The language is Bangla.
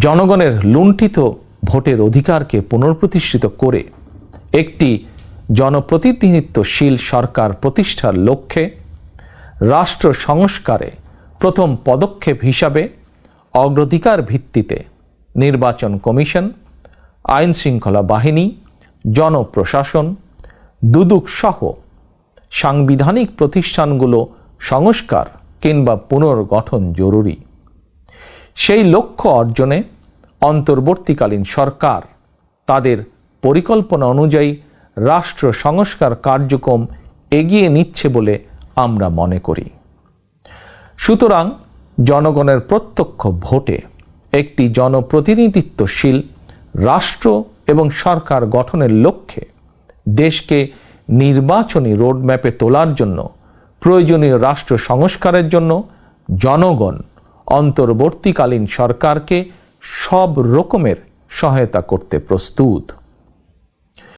জনগণের লুণ্ঠিত ভোটের অধিকারকে পুনঃপ্রতিষ্ঠিত করে একটি জনপ্রতিনিধিত্বশীল সরকার প্রতিষ্ঠার লক্ষ্যে রাষ্ট্র সংস্কারে প্রথম পদক্ষেপ হিসাবে অগ্রাধিকার ভিত্তিতে নির্বাচন কমিশন আইন শৃঙ্খলা বাহিনী, জনপ্রশাসন দুদক সহ সাংবিধানিক প্রতিষ্ঠানগুলো সংস্কার কিংবা পুনর্গঠন জরুরি। সেই লক্ষ্য অর্জনে অন্তর্বর্তীকালীন সরকার তাদের পরিকল্পনা অনুযায়ী রাষ্ট্র সংস্কার কার্যক্রম এগিয়ে নিচ্ছে বলে আমরা মনে করি। সুতরাং জনগণের প্রত্যক্ষ ভোটে একটি জনপ্রতিনিধিত্বশীল রাষ্ট্র এবং সরকার গঠনের লক্ষ্যে দেশকে নির্বাচনী রোডম্যাপে তোলার জন্য প্রয়োজনীয় রাষ্ট্র সংস্কারের জন্য জনগণ অন্তর্বর্তীকালীন সরকারকে সব রকমের সহায়তা করতে প্রস্তুত।